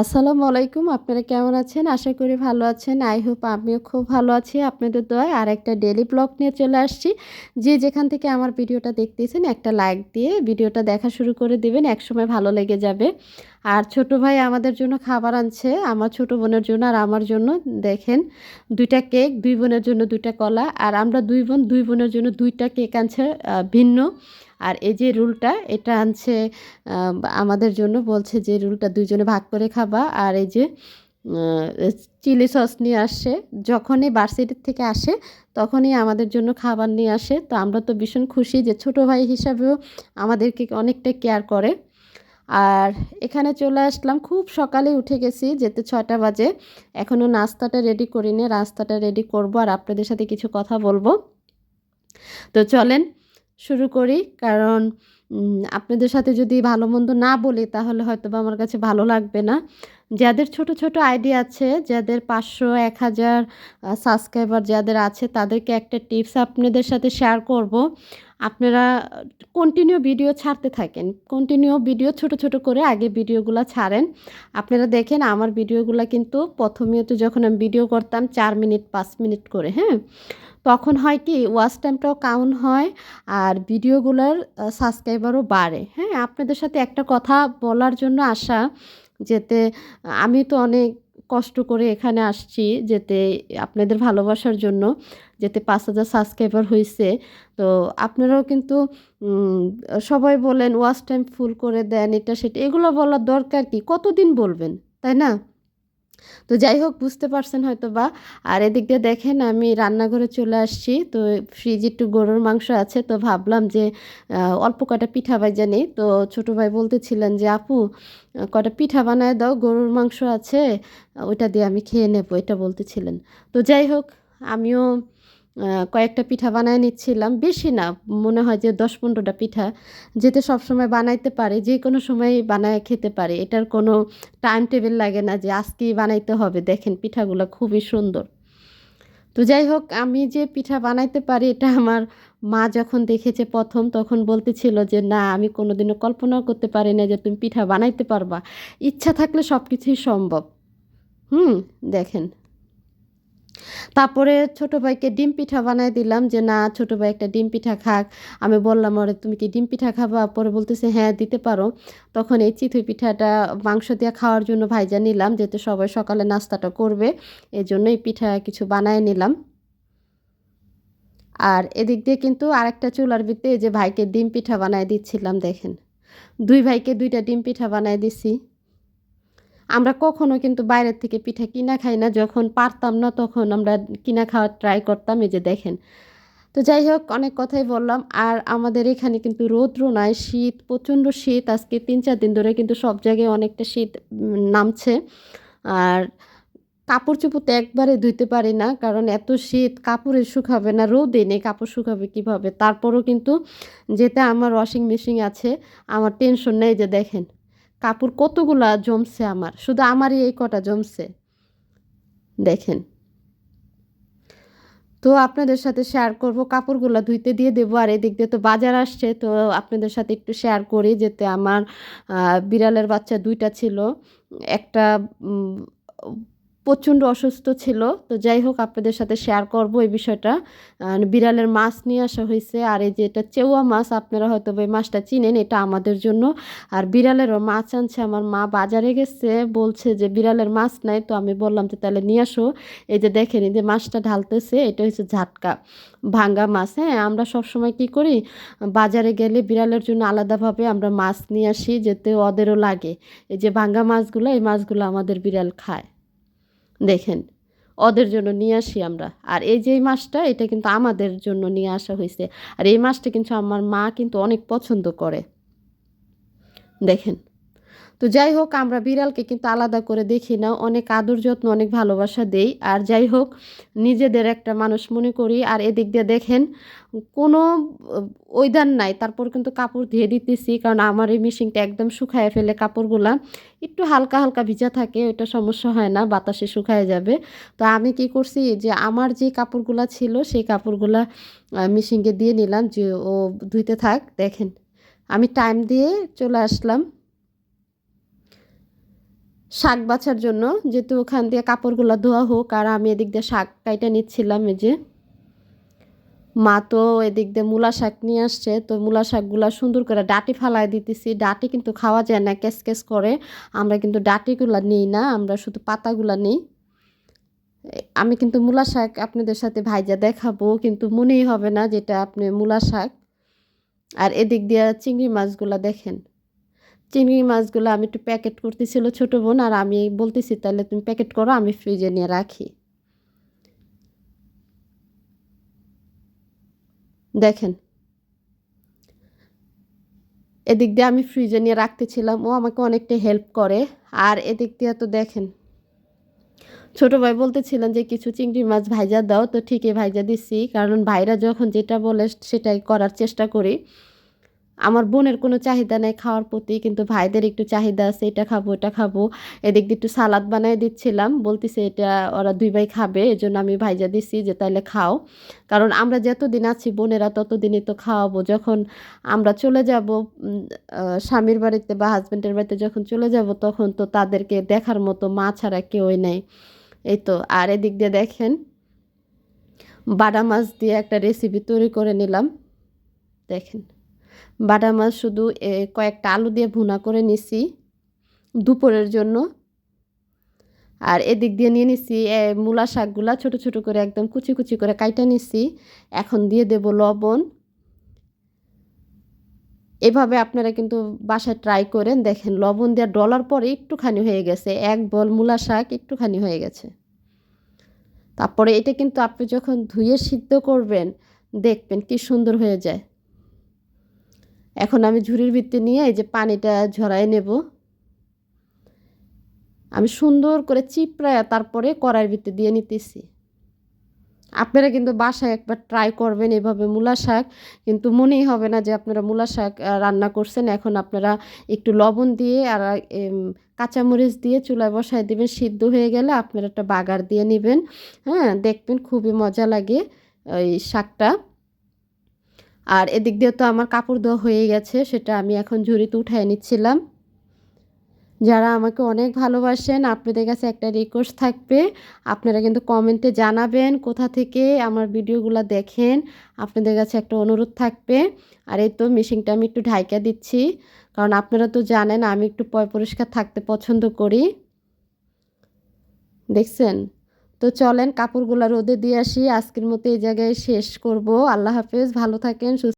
আসসালামু আলাইকুম, আপনারা কেমন আছেন? আশা করি ভালো আছেন। আই হোপ আমিও খুব ভালো আছি। আপনাদের দোয়ায় আর একটা ডেলি ব্লগ নিয়ে চলে আসছি। যে যেখান থেকে আমার ভিডিওটা দেখতেছেন, একটা লাইক দিয়ে ভিডিওটা দেখা শুরু করে দিবেন, একসময় ভালো লেগে যাবে। আর ছোট ভাই আমাদের জন্য খাবার আনছে, আমার ছোট বোনের জন্য আর আমার জন্য। দেখেন, দুইটা কেক দুই বোনের জন্য দুইটা কলা, আর আমরা দুই বোন, দুই বোনের জন্য দুইটা কেক আনছে ভিন্ন। আর এই যে রুলটা, এটা আনছে আমাদের জন্য বলছে যে রুলটা দুইজনে ভাগ করে খাবা। আর এই যে চিলি সস নিয়ে আসে, যখনই ভার্সিটির থেকে আসে, তখনই আমাদের জন্য খাবার নিয়ে আসে। তো আমরা তো ভীষণ খুশি যে ছোটো ভাই হিসাবেও আমাদেরকে অনেকটা কেয়ার করে। আর এখানে চলে আসলাম, খুব সকালে উঠে গেছি, যেতে ছয়টা বাজে। এখনও নাস্তাটা রেডি করিনি রাস্তাটা রেডি করব, আর আপনাদের সাথে কিছু কথা বলব। তো চলেন শুরু করি। কারণ আপনাদের সাথে যদি ভালো মন্দ না বলি, তাহলে হয়তো বা আমার কাছে ভালো লাগবে না। যাদের ছোট ছোট আইডিয়া আছে, যাদের পাঁচশো, এক হাজার সাবস্ক্রাইবার যাদের আছে, তাদেরকে একটা টিপস আপনাদের সাথে শেয়ার করব। আপনারা কন্টিনিউ ভিডিও ছাড়তে থাকেন। কন্টিনিউ ভিডিও ছোট ছোট করে আগে ভিডিওগুলো ছাড়েন। আপনারা দেখেন আমার ভিডিওগুলো কিন্তু প্রথমে তো যখন আমি ভিডিও করতাম চার মিনিট, পাঁচ মিনিট করে হ্যাঁ? তখন হয় কি ওয়াচ টাইমটাও কাউন্ট হয় আর ভিডিওগুলোর সাবস্ক্রাইবারও বাড়ে হ্যাঁ? আপনাদের সাথে একটা কথা বলার জন্য আসা যেতে আমি তো অনেক কষ্ট করে এখানে আসছি যেতে আপনাদের ভালোবাসার জন্য, যেতে পাঁচ হাজার সাবস্ক্রাইবার হয়েছে তো আপনারাও কিন্তু সবাই বলেন, ওয়াশ টাইম ফুল করে দেন, এটা সেটা। এগুলো বলার দরকার কি? কতদিন বলবেন? তাই না? তো যাই হোক বুঝতে পারছেন হয়তো বা আর এদিক দিয়ে দেখেন, আমি রান্নাঘরে চলে আসছি। তো ফ্রিজে একটু গরুর মাংস আছে, তো ভাবলাম যে অল্প কটা পিঠা ভাই জানি তো ছোটো ভাই বলতেছিলেন যে, আপু কটা পিঠা বানায় দাও, গরুর মাংস আছে, ওইটা দিয়ে আমি খেয়ে নেব। এটা বলতেছিলেন। তো যাই হোক আমিও কয়েকটা পিঠা বানায় নিচ্ছিলাম। বেশি না, মনে হয় যে দশ পনেরোটা পিঠা যেতে সবসময় বানাইতে পারে, যে কোনো সময় বানায় খেতে পারে। এটার কোনো টাইম টেবিল লাগে না যে আজকেই বানাইতে হবে। দেখেন পিঠাগুলো খুবই সুন্দর। তো যাই হোক, আমি যে পিঠা বানাইতে পারি, এটা আমার মা যখন দেখেছে প্রথম, তখন বলতেছিল যে, না, আমি কোনোদিনও কল্পনাও করতে পারি না যে তুমি পিঠা বানাইতে পারবা। ইচ্ছা থাকলে সব কিছুই সম্ভব। হুম, দেখেন। তারপরে ছোটো ভাইকে ডিম পিঠা বানাই দিলাম যে, না, ছোটো ভাই একটা ডিম পিঠা খাক। আমি বললাম, ওরে, তুমি কি ডিম পিঠা খাবা? পরে বলতেছে হ্যাঁ দিতে পারো। তখন এই চিথুই পিঠাটা মাংস দিয়ে খাওয়ার জন্য ভাইজা নিলাম, যেহেতু সবাই সকালে নাস্তাটা করবে এই এই পিঠা কিছু বানায় নিলাম। আর এদিক দিয়ে কিন্তু আরেকটা চুলার ভিতরে যে ভাইকে ডিম পিঠা বানায় দিচ্ছিলাম, দেখেন। দুই ভাইকে দুইটা ডিম পিঠা বানায় দিছি আমরা কখনো কিন্তু বাইরের থেকে পিঠা কিনা খাই না, যখন পারতাম না তখন আমরা কিনা খাওয়ার ট্রাই করতাম, এই যে দেখেন। তো যাই হোক, অনেক কথাই বললাম। আর আমাদের এখানে কিন্তু রৌদ্র নাই, শীত, প্রচণ্ড শীত। আজকে তিন চার দিন ধরে কিন্তু সব জায়গায় অনেকটা শীত নামছে। আর কাপড় চোপড় তো একবারে ধুইতে পারি না, কারণ এত শীত, কাপড়ে শুকাবে না, রোদে নেই, কাপড় শুকাবে কীভাবে? তারপরও কিন্তু যেটা আমার ওয়াশিং মেশিন আছে, আমার টেনশন নেই যে দেখেন। কাপড় কতগুলা জমছে আমার? শুধু আমারই এই কটা জমছে। দেখেন। তো আপনাদের সাথে শেয়ার করব, কাপড়গুলো ধুইতে দিয়ে দেবো। আর এদিক দিয়ে তো বাজার আসছে, তো আপনাদের সাথে একটু শেয়ার করি যেতে আমার বিড়ালের বাচ্চা দুইটা ছিল। একটা প্রচণ্ড অসুস্থ ছিল। তো যাই হোক, আপনাদের সাথে শেয়ার করব এই বিষয়টা। বিড়ালের মাছ নিয়ে আসা হয়েছে। আর এই যে এটা চেউয়া মাছ, আপনারা হয়তো এই মাছটা চিনেন, এটা আমাদের জন্য। আর বিড়ালেরও মাছ আনছে। আমার মা বাজারে গেছে, বলছে যে বিড়ালের মাছ নাই। তো আমি বললাম যে তাহলে নিয়ে আসো। এই যে দেখেন, এই যে মাছটা ঢালতেছে, এটা হচ্ছে ঝাটকা, ভাঙ্গা মাছ। হ্যাঁ আমরা সব সময় কি করি? বাজারে গেলে বিড়ালের জন্য আলাদাভাবে আমরা মাছ নিয়ে আসি, যেতে ওদেরও লাগে। এই যে ভাঙ্গা মাছগুলো, এই মাছগুলো আমাদের বিড়াল খায়। দেখেন, ওদের জন্য নিয়ে আসি আমরা। আর এই যে মাছটা, এটা কিন্তু আমাদের জন্য নিয়ে আসা হয়েছে। আর এই মাছটা কিন্তু আমার মা কিন্তু অনেক পছন্দ করে। দেখেন তো যাই হোক আমরা বিড়ালকে কিন্তু আলাদা করে দেখি না। অনেক আদর যত্ন, অনেক ভালোবাসা দেই। আর যাই হোক নিজেদের একটা মানুষ মনে করি। আর এদিক দিয়ে দেখেন, কোনো ওইদান নাই। তারপর কিন্তু কাপড় ধুয়ে দিতেছি। কারণ আমার এই মেশিনটা একদম শুকায় ফেলে কাপড়গুলা। একটু হালকা হালকা ভিজা থাকে, ওইটা সমস্যা হয় না, বাতাসে শুকায় যাবে। তো আমি কি করছি যে, আমার যে কাপড়গুলা ছিল, সেই কাপড়গুলা মেশিনকে দিয়ে নিলাম যে, ও ধুইতে থাক। দেখেন, আমি টাইম দিয়ে চলে আসলাম। শাক বাছার জন্য, যেহেতু ওখান দিয়ে কাপড়গুলো ধোয়া হোক, আর আমি এদিক দিয়ে শাক কাইটা নিচ্ছিলাম এই যে। মা তো এদিক দিয়ে মূলা শাক নিয়ে আসছে, তো মূলা শাকগুলো সুন্দর করে ডাটি ফালাই দিতেছি। ডাটি কিন্তু খাওয়া যায় না ক্যাস ক্যাস করে। আমরা কিন্তু ডাটিগুলো নিই না, আমরা শুধু পাতাগুলো নিই। আমি কিন্তু মূলা শাক আপনাদের সাথে ভাইজা দেখাবো, কিন্তু মনেই হবে না যেটা আপনি মূলা শাক। আর এদিক দিয়ে চিংড়ি মাছগুলো দেখেন। চিংড়ি মাছগুলো আমি একটু প্যাকেট করতেছিল ছোটো বোন, আর আমি বলতেছি, তাহলে তুমি প্যাকেট করো, আমি ফ্রিজে নিয়ে রাখি। দেখেন। এদিক দিয়ে আমি ফ্রিজে নিয়ে রাখতেছিলাম, ও আমাকে অনেকটা হেল্প করে। আর এদিক দিয়ে তো দেখেন, ছোটো ভাই বলতেছিলেন যে, কিছু চিংড়ি মাছ ভাইজা দাও। তো ঠিকই ভাইজা দিচ্ছি কারণ ভাইরা যখন যেটা বলে সেটাই করার চেষ্টা করি। আমার বোনের কোনো চাহিদা নেই খাওয়ার প্রতি, কিন্তু ভাইদের একটু চাহিদা আছে, এটা খাব এটা খাব। এদিক দিয়ে একটু সালাদ বানিয়ে দিচ্ছিলাম, বলতেছে এটা ওরা দুই ভাই খাবে এই জন্য আমি ভাইজা দিচ্ছি যে তাইলে খাও। কারণ আমরা যতদিন আছি, বোনেরা ততদিনই তো খাওয়াবো। যখন আমরা চলে যাব স্বামীর বাড়িতে বা হাজব্যান্ডের বাড়িতে যখন চলে যাব, তখন তো তাদেরকে দেখার মতো মা ছাড়া কেউই নেই। এই তো, আর এদিক দিয়ে দেখেন বাটা মাছ দিয়ে একটা রেসিপি তৈরি করে নিলাম। দেখেন। বাটা মাছ শুধু কয়েকটা আলু দিয়ে ভুনা করে নিছি দুপুরের জন্য। আর এদিক দিয়ে নিয়ে নিছি মূলা শাকগুলা ছোট ছোট করে একদম কুচি কুচি করে কাইটা নিছি। এখন দিয়ে দেব লবণ। এভাবে আপনারা কিন্তু বাসায় ট্রাই করেন, দেখেন লবণ দেওয়া ডলার পরে একটুখানি হয়ে গেছে, এক বল মূলা শাক একটুখানি হয়ে গেছে। তারপরে এটা কিন্তু আপনি যখন ধুয়ে সিদ্ধ করবেন, দেখবেন কি সুন্দর হয়ে যায়। এখন আমি ঝুড়ির ভিত্তি নিয়ে এই যে পানিটা ঝরাই নেব। আমি সুন্দর করে চিপড়ায় তারপরে কড়াইয়ের ভিত্তি দিয়ে নিতেছি। আপনারা কিন্তু বাসায় একবার ট্রাই করবেন এভাবে মূলা শাক, কিন্তু মনেই হবে না যে আপনারা মূলা শাক রান্না করছেন। এখন আপনারা একটু লবণ দিয়ে আর কাঁচামরিচ দিয়ে চুলায় বসায় দেবেন। সিদ্ধ হয়ে গেলে আপনারা একটা বাগার দিয়ে নেবেন। হ্যাঁ দেখবেন খুবই মজা লাগে ওই শাকটা। আর এদিক দিয়ে তো আমার কাপড় ধোয়া হয়ে গেছে, সেটা আমি এখন ঝুড়িতে উঠাই নিচ্ছিলাম। যারা আমাকে অনেক ভালোবাসেন, আপনাদের কাছে একটা রিকোয়েস্ট থাকবে, আপনারা কিন্তু কমেন্টে জানাবেন কোথা থেকে আমার ভিডিওগুলো দেখেন, আপনাদের কাছে একটা অনুরোধ থাকবে। আর এই তো মেশিনটা আমি একটু ঢাইকা দিচ্ছি, কারণ আপনারা তো জানেন আমি একটু পয় পরিষ্কার থাকতে পছন্দ করি। দেখছেন? তো চলেন কাপড়গুলো রোদে দিয়ে আসি। আজকের মতো এই জায়গায় শেষ করব। আল্লাহ হাফেজ, ভালো থাকেন, সুস্থ